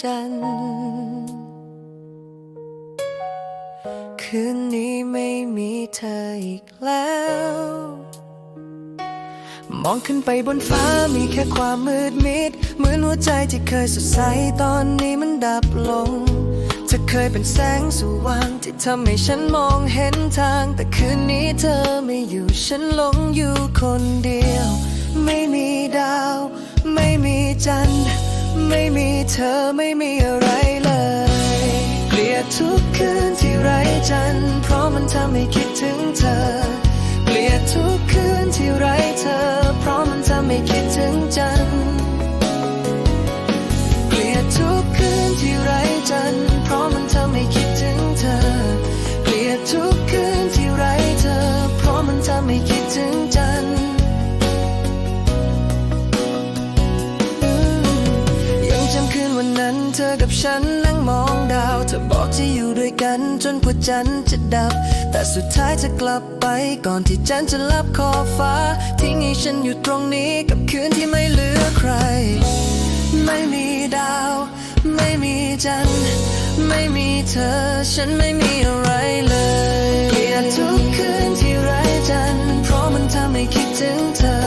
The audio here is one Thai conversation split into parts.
จันทร์คืนนี้ไม่มีเธออีกแล้ว มองขึ้นไปบนฟ้ามีแค่ความมืดมิด เหมือนหัวใจที่เคยสดใสตอนนี้มันดับลงเธอเคยเป็นแสงสว่างที่ทำให้ฉันมองเห็นทาง แต่คืนนี้เธอไม่อยู่ฉันหลงอยู่คนเดียว ไม่มีดาว ไม่มีจันทร์ ไม่มีเธอไม่มีอะไรเลย เกลียดทุกคืนที่ไร้จันทร์เพราะมันทำให้คิดถึงเธอ เกลียดทุกคืนที่ไร้ จำคืนวันนั้นเธอกับฉันนั่งมองดาว เธอบอกจะอยู่ด้วยกันจนกว่าจันทร์จะดับ แต่สุดท้ายจะกลับไปก่อนที่จันทร์จะลับขอบฟ้า ทิ้งให้ฉันอยู่ตรงนี้กับคืนที่ไม่เหลือใคร ไม่มีดาว ไม่มีจันทร์ไม่มีเธอ ฉันไม่มีอะไรเลยเกลียดทุกคืนที่ไร้จันทร์เพราะมันทำให้คิดถึงเธอ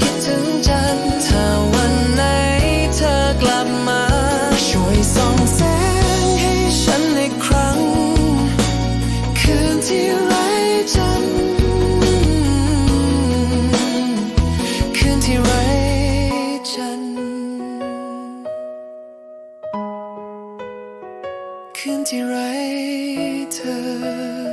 คิดถึงจันถ้าวันไหนเธอกลับมา ช่วยส่องแสงให้ฉันอีกครั้ง คืนที่ไร้จันคืนที่ไร้จันคืนที่ไร้เธอ